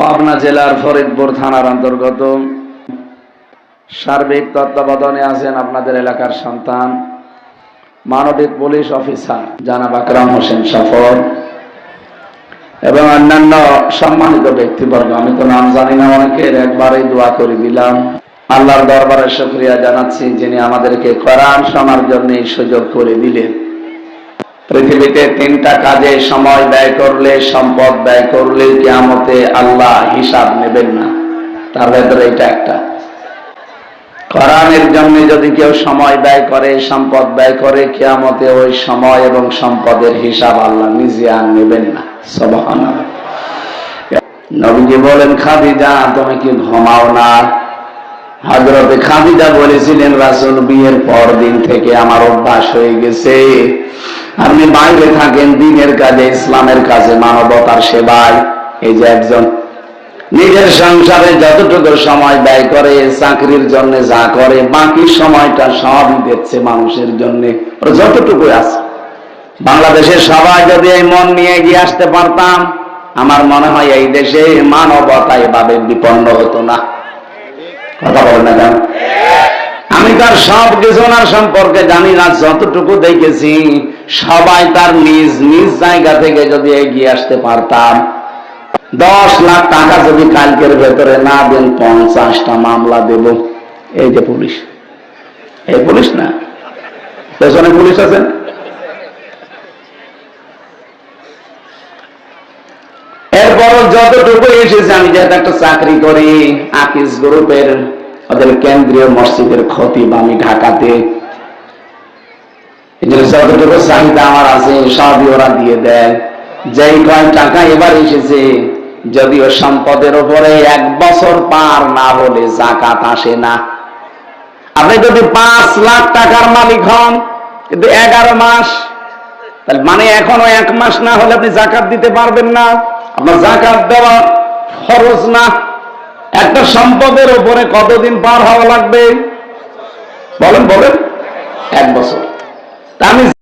পাবনা জেলার ফরিদপুর থানার অন্তর্গত। সার্বিক তত্ত্বাবধানে আছেন আপনাদের এলাকার সন্তান, মানবিক পুলিশ অফিসার জানাব আকরাম হোসেন সফর এবং অন্যান্য সম্মানিত ব্যক্তিবর্গ। আমি তো নাম জানি না অনেকের, একবারেই দোয়া করে দিলাম। আল্লাহর দরবারে শুক্রিয়া জানাচ্ছি যিনি আমাদেরকে কোরআন শোনার জন্য এই সুযোগ করে দিলেন। পৃথিবীতে তিনটা কাজে সময় ব্যয় করলে, সম্পদ ব্যয় করলে কিয়ামতে আল্লাহ হিসাব নেবেন না। তার ভেতরে এটা একটা। কোরআনের জন্য যদি কেউ সময় ব্যয় করে, সম্পদ ব্যয় করে, কিয়ামতে ওই সময় এবং সম্পদের হিসাব আল্লাহ নিজে আর নেবেন না। সবহান নবীজি বলেন, খাদিজা, তুমি কি ঘুমাও না? হজরতে খাদিজা বলেছিলেন, রাসুল, বিয়ের পর দিন থেকে আমার অভ্যাস হয়ে গেছে। আপনি বাইরে থাকেন, দিনের কাজে, ইসলামের কাজে, মানবতার সেবায়। এই যে একজন নিজের সংসারে যতটুকু সময় ব্যয় করে, চাকরির জন্য যা করে, বাকি সময়টা সবই দিচ্ছে মানুষের জন্য। যতটুকু আছে। বাংলাদেশের সবাই যদি এই মন নিয়ে এগিয়ে আসতে পারতাম, আমার মনে হয় এই দেশে মানবতা এভাবে বিপন্ন হতো না। কথা বলেন না কেন? আমি তার সব কিছু ওনার সম্পর্কে জানি না, যতটুকু দেখেছি, সবাই তার নিজ নিজ জায়গা থেকে যদি এগিয়ে আসতে পারতাম। দশ লাখ টাকা যদি কালকের ভেতরে না দেন, পঞ্চাশটা মামলা দেব। এই যে পুলিশ। এই পুলিশ না? পেছনে পুলিশ আছেন এরপর যতটুকু এসেছে, আমি যেহেতু একটা চাকরি করি, আকিস গ্রুপের ওদের কেন্দ্রীয় মসজিদের খতিব আমি ঢাকাতে চাহিদা আমার আছে, সবই ওরা দিয়ে দেয়। যেই কয় টাকা এবার এসেছে, যদিও সম্পদের উপরে এক বছর পার না হলে জাকাত আসে না। আপনি যদি পাঁচ লাখ টাকার মালিক হন কিন্তু এগারো মাস, তাহলে মানে এখনও এক মাস না হলে আপনি জাকাত দিতে পারবেন না। আপনার জাকাত দেওয়া খরচ না। একটা সম্পদের ওপরে কতদিন পার হওয়া লাগবে? বলেন বলেন। এক বছর। আমি